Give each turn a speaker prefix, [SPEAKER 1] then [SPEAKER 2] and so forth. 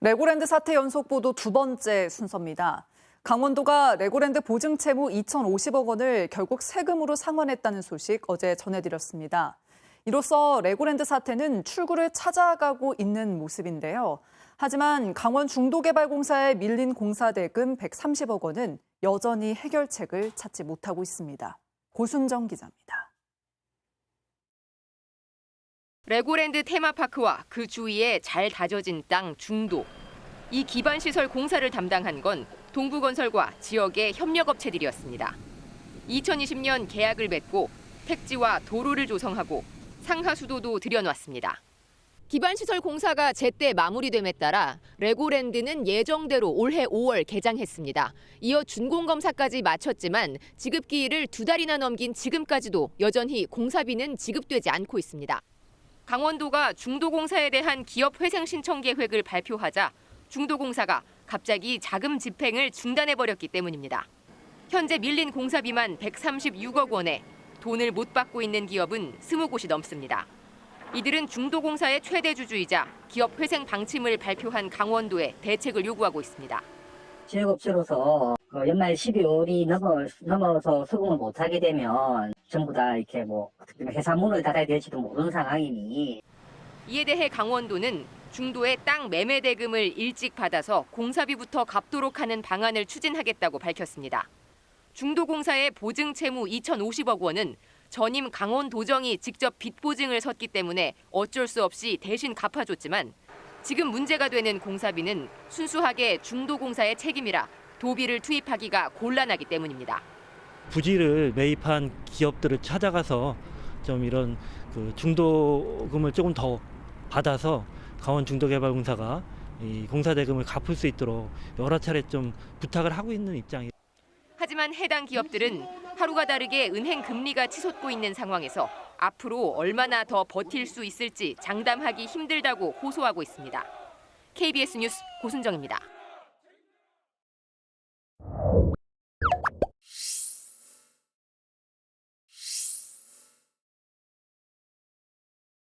[SPEAKER 1] 레고랜드 사태 연속 보도 두 번째 순서입니다. 강원도가 레고랜드 보증 채무 2,050억 원을 결국 세금으로 상환했다는 소식 어제 전해드렸습니다. 이로써 레고랜드 사태는 출구를 찾아가고 있는 모습인데요. 하지만 강원 중도개발공사에 밀린 공사 대금 130억 원은 여전히 해결책을 찾지 못하고 있습니다. 고순정 기자입니다.
[SPEAKER 2] 레고랜드 테마파크와 그 주위에 잘 다져진 땅 중도. 이 기반 시설 공사를 담당한 건 동부건설과 지역의 협력업체들이었습니다. 2020년 계약을 맺고 택지와 도로를 조성하고 상하수도도 들여놨습니다. 기반시설 공사가 제때 마무리됨에 따라 레고랜드는 예정대로 올해 5월 개장했습니다. 이어 준공검사까지 마쳤지만 지급기일을 두 달이나 넘긴 지금까지도 여전히 공사비는 지급되지 않고 있습니다. 강원도가 중도공사에 대한 기업 회생 신청 계획을 발표하자 중도공사가 갑자기 자금 집행을 중단해버렸기 때문입니다. 현재 밀린 공사비만 136억 원에 돈을 못 받고 있는 기업은 20곳이 넘습니다. 이들은 중도공사의 최대 주주이자 기업 회생 방침을 발표한 강원도에 대책을 요구하고 있습니다.
[SPEAKER 3] 지역업체로서 그 연말 12월이 넘어, 넘어서 수긍을 못하게 되면 전부 다 이렇게 뭐 어떻게 문을 닫아야 될지도 모르는 상황이니
[SPEAKER 2] 이에 대해 강원도는 중도의 땅 매매 대금을 일찍 받아서 공사비부터 갚도록 하는 방안을 추진하겠다고 밝혔습니다. 중도공사의 보증 채무 2,050억 원은 전임 강원도정이 직접 빚 보증을 섰기 때문에 어쩔 수 없이 대신 갚아줬지만 지금 문제가 되는 공사비는 순수하게 중도공사의 책임이라 도비를 투입하기가 곤란하기 때문입니다.
[SPEAKER 4] 부지를 매입한 기업들을 찾아가서 좀 이런 그 중도금을 조금 더 받아서 강원 중도개발공사가 이 공사 대금을 갚을 수 있도록 여러 차례 좀 부탁을 하고 있는 입장이에요.
[SPEAKER 2] 하지만 해당 기업들은 하루가 다르게 은행 금리가 치솟고 있는 상황에서 앞으로 얼마나 더 버틸 수 있을지 장담하기 힘들다고 호소하고 있습니다. KBS 뉴스 고순정입니다.